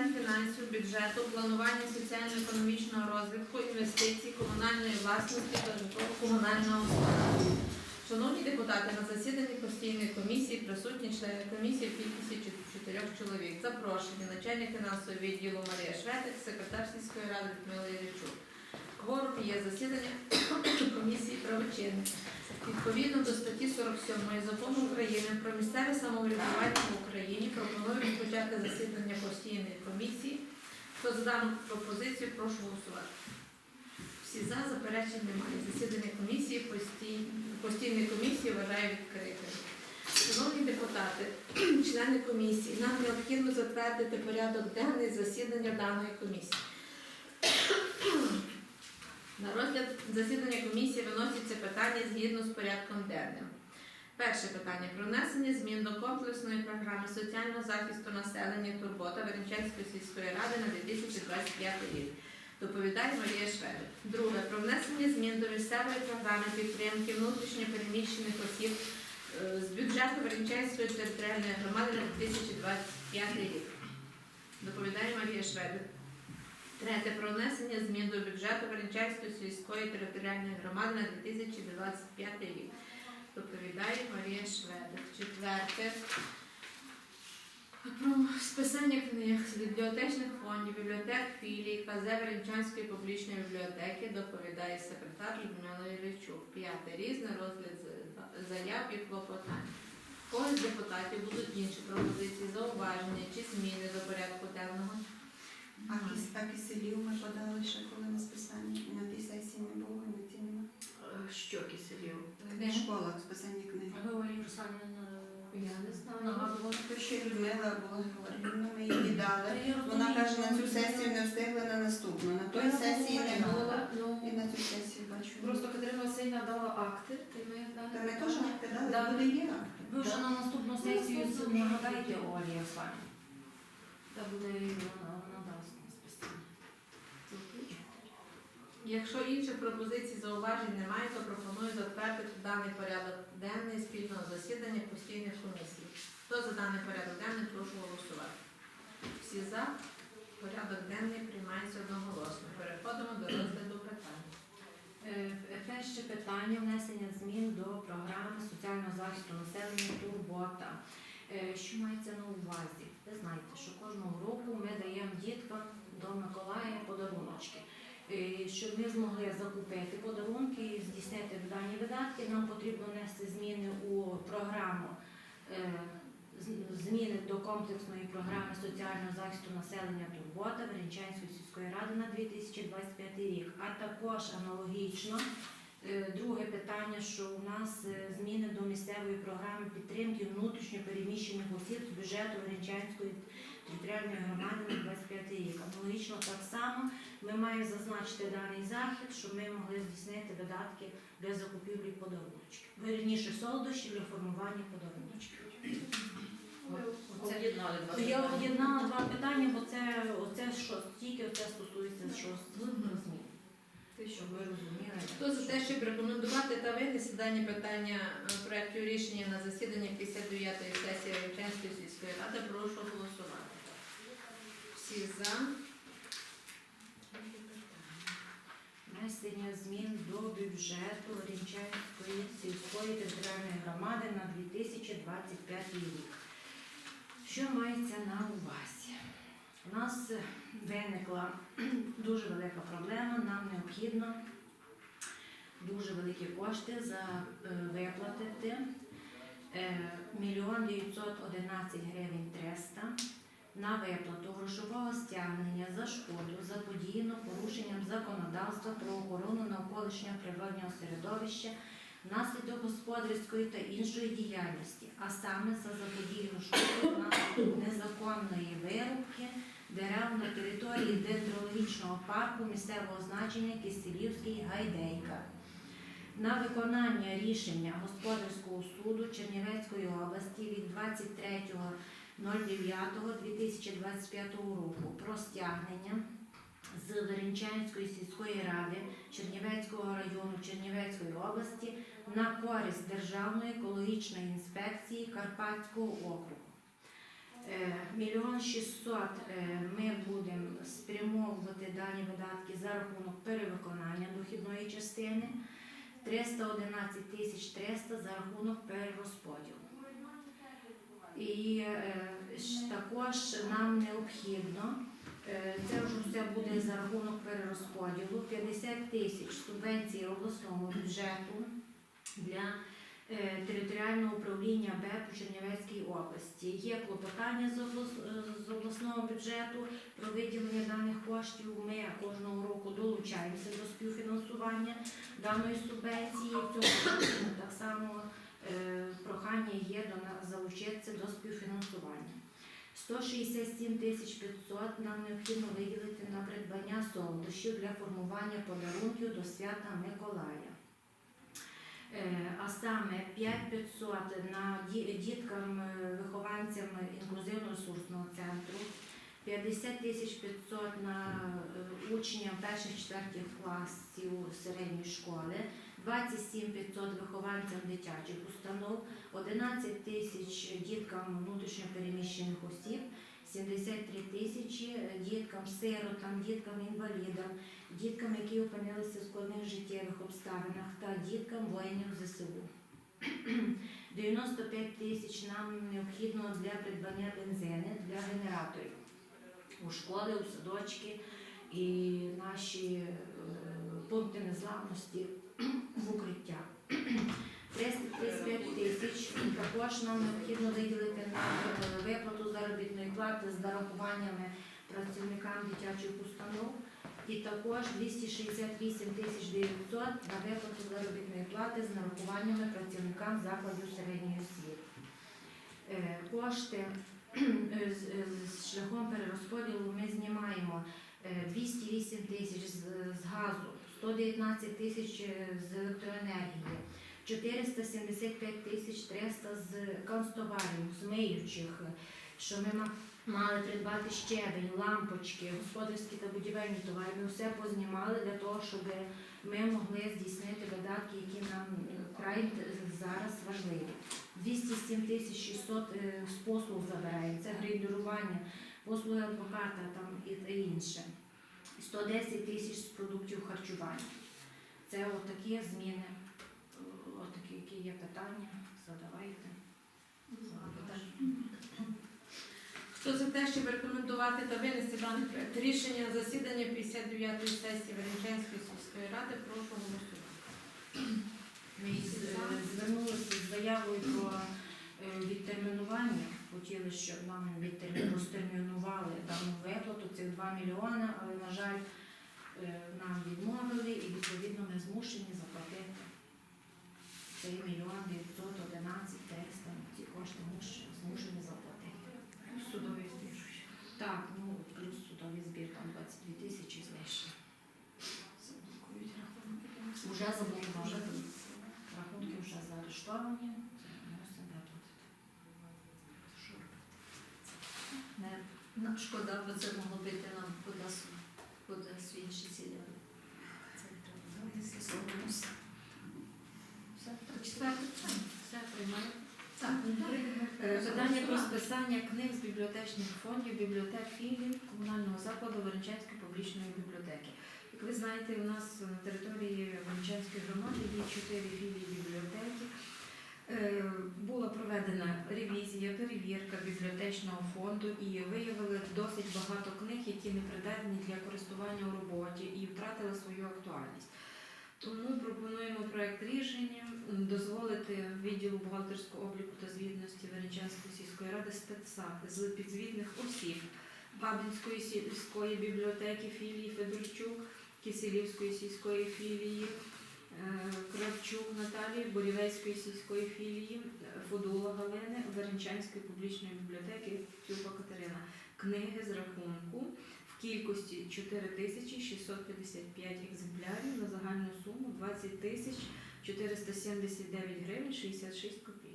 питань фінансів, бюджету, планування соціально-економічного розвитку, інвестицій, комунальної власності та житлово-комунального господарства. Шановні депутати, на засіданні постійної комісії присутні члени комісії в кількості чотирьох чоловік. Запрошені начальник фінансового відділу Марія Шветик, секретар сільської ради Людмила Іллічук. Є засідання комісії правочинних. Відповідно до статті 47 закону України про місцеве самоврядування в Україні пропоную розпочати засідання постійної комісії. Хто за пропозицію, прошу голосувати. Всі за заперечень немає. Засідання комісії постій- постійної комісії вважаю відкритим. Шановні депутати, члени комісії, нам необхідно затвердити порядок денний засідання даної комісії. На розгляд засідання комісії виносяться питання згідно з порядком денним. Перше питання про внесення змін до комплексної програми соціального захисту населення Турбота Веренчанської сільської ради на 2025 рік. Доповідає Марія Шведик. Друге про внесення змін до місцевої програми підтримки внутрішньо переміщених осіб е, з бюджету Веренчанської територіальної громади на 2025 рік. Доповідає Марія Шведик. Третє про внесення змін до бюджету Веренчанської сільської територіальної громади на 2025 рік. Доповідає Марія Шведик. Четверте. Про списання книг з бібліотечних фондів, бібліотек філій, КЗ Веренчанської публічної бібліотеки доповідає секретар Людмила Іллічук. П'яте. Різний розгляд заяв і клопотань. Когось депутатів будуть інші пропозиції, зауваження чи зміни до порядку денного. А кис- А киселів ми подали ще коли на списання. І на тій сесії не було, і на цій нема. Е, Що киселів? В школах списання книг. Русланівна Я не знаю. нагадувала. То ще Людмила була Георгіївна, ми її дали. Вона каже, на цю сесію не встигли на наступну. На той сесії не було. ну, І на цю сесію бачу. Просто Катерина Васильівна дала акти, й ми дали. Та ми теж акти дали, Да. буде є акти. Ви вже на наступну сесію наступну. нагадайте Олі Русланівні. Та буде вона вона дасть на списання. Якщо інших пропозицій зауважень немає, то пропоную затвердити даний порядок денний спільного засідання постійних комісій. Хто за даний порядок денний, прошу голосувати. Всі за порядок денний приймається одноголосно. Переходимо до розгляду питань. Е, Перше питання внесення змін до програми соціального захисту населення Турбота. Е, Що мається на увазі? Ви знаєте, що кожного року ми даємо діткам до Миколая подаруночки. Е, Щоб ми змогли закупити подарунки і здійснити дані видатки, нам потрібно внести зміни у програму. е, Зміни до комплексної програми соціального захисту населення Турбота Веренчанської сільської ради на 2025 рік, а також аналогічно Е, Друге питання, що у нас зміни до місцевої програми підтримки внутрішньо переміщених осіб з бюджету Оренчанської територіальної громади на 25 рік. Аналогічно так само ми маємо зазначити даний захід, щоб ми могли здійснити видатки для закупівлі подаруночків. Вірніше солодощів для формування подаруночків. Я об'єднала два питання, бо це оце що тільки оце стосується що змін. Щоб ви розуміли. Хто за те, щоб рекомендувати та винести дані питання е, проектів рішення на засідання 59-ї сесії Рівчанської сільської ради, прошу голосувати. Всі за. Внесення змін до бюджету Рінчанської сільської територіальної громади на 2025 рік. Що мається на увазі? У нас виникла дуже велика проблема, нам необхідно дуже великі кошти за е, виплатити е, мільйон 911 гривень 300 на виплату грошового стягнення за шкоду, заподіяну порушенням законодавства про охорону навколишнього природнього середовища внаслідок господарської та іншої діяльності, а саме за заподіяну шкоду внаслідок незаконної вирубки дерев на території дендрологічного парку місцевого значення Киселівський Гайдейка. На виконання рішення господарського суду Чернівецької області від 23 09.2025 року про стягнення з Веренчанської сільської ради Чернівецького району Чернівецької області на користь Державної екологічної інспекції Карпатського округу. Е, Мільйон шістсот е, ми будемо спрямовувати дані видатки за рахунок перевиконання дохідної частини, 311 тисяч 300 за рахунок перерозподілу. І е, також нам необхідно, е, це вже все буде за рахунок перерозподілу, 50 тисяч субвенцій обласного бюджету для е, територіального управління БЕП у Чернівецькій області. Є клопотання з, облас- з обласного бюджету про виділення даних коштів. Ми кожного року долучаємося до співфінансування даної субвенції. Році так само прохання є до залучитися до співфінансування. 167 тисяч 500 нам необхідно виділити на придбання солодощів для формування подарунків до свята Миколая. Е, А саме 5500 на діткам, е, вихованцям інклюзивно-ресурсного центру, 50 тисяч 500 на е, учням перших-четвертих класів середньої школи, 27 500 вихованцям дитячих установ, 11 тисяч діткам внутрішньопереміщених осіб, 73 тисячі діткам сиротам, діткам інвалідам, діткам, які опинилися в складних життєвих обставинах, та діткам воїнів ЗСУ. 95 тисяч нам необхідно для придбання бензини для генераторів у школи, у садочки і наші е, пункти незламності в укриття. 335 тисяч також нам необхідно виділити на е, виплату заробітної плати з нарахуваннями працівникам дитячих установ. І також 268 тисяч 900 на виплату заробітної плати з нарахуваннями працівникам закладів середньої освіти. Е, Кошти е, з- шляхом перерозподілу ми знімаємо е, 208 тисяч з газу, 119 тисяч з електроенергії, 475 тисяч 300 з канцтоварів, з миючих, що ми мали придбати щебень, лампочки, господарські та будівельні товари. Ми все познімали для того, щоб ми могли здійснити видатки, які нам е, вкрай зараз важливі. 207 тисяч 600 е, з послуг забираємо, це грейдерування, послуги адвоката там і інше. 110 тисяч з продуктів харчування. Це отакі зміни, е, отакі, які є питання, задавайте. Хто за те, щоб рекомендувати та винести даний проект рішення засідання 59-ї сесії Веренчанської сільської ради, прошу голосувати. Ми звернулися з заявою про е, відтермінування. Хотіли, щоб нам розтермінували дану виплату цих 2 мільйони, але, на жаль, е, нам відмовили і відповідно ми змушені заплатити цей мільйон 911 300. Ці кошти муш- змушені заплатити. Судовий збір. Так, ну плюс судовий збір там 22 тисячі знайшли. Уже заблокували. Рахунки вже заарештовані. Це мусимо виплатити. Не, нам шкода, бо це могло бути нам кудись, кудись в інші цілі. Це треба. Все, про четверте. Все приймаємо. Так, Е, Питання про списання книг з бібліотечних фондів, бібліотек філій комунального закладу Веренчанської публічної бібліотеки. Як ви знаєте, у нас на території Веренчанської громади є чотири філії бібліотеки. Е, Була проведена ревізія, перевірка бібліотечного фонду і виявили досить багато книг, які не придатні для користування у роботі і втратили свою актуальність. Тому пропонуємо проект рішення дозволити відділу бухгалтерського обліку та звітності Веренчанської сільської ради списати з підзвітних осіб Бабинської сільської бібліотеки філії Федорчук, Киселівської сільської філії, Кравчук Наталії, Борівецької сільської філії, е, Фодула Галини, Веренчанської публічної бібліотеки Тюпа Катерина. Книги з рахунку в кількості 4655 екземплярів на загальну суму 20 тисяч 479 гривень 66 копійок.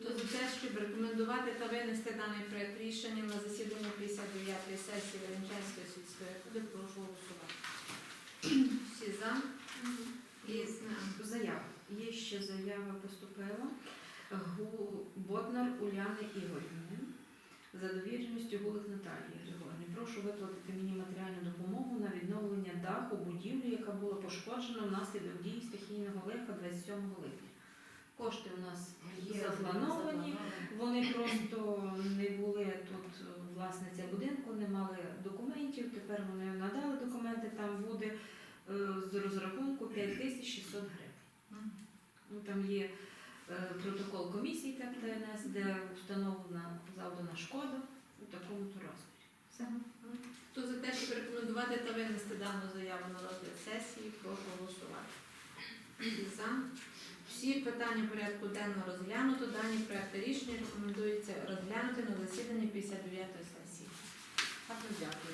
Хто за щоб рекомендувати та винести даний проект рішення на засідання 59-ї сесії Веренчанської сільської ради, прошу голосувати. Всі за? І Заява. Є ще заява поступила Ботнар Уляни Ігорівни за довіреністю Гулик Наталії Григорівни. Прошу виплатити мені матеріальну допомогу на відновлення даху будівлі, яка була пошкоджена внаслідок дії стихійного лиха 27 липня. Кошти у нас заплановані. Вони просто не були тут е, власниця будинку, не мали документів. Тепер вони надали документи. Там буде е, з розрахунку 5600 гривень. Ну, там є е, протокол комісії ТЕП ТНС, де встановлена завдана шкода у такому то розмірі. Все. Хто за те, щоб рекомендувати та винести дану заяву на розгляд сесії, прошу голосувати. Всі питання порядку денного розглянуто. Дані проекти рішення рекомендується розглянути на засіданні 59-ї сесії. Дякую.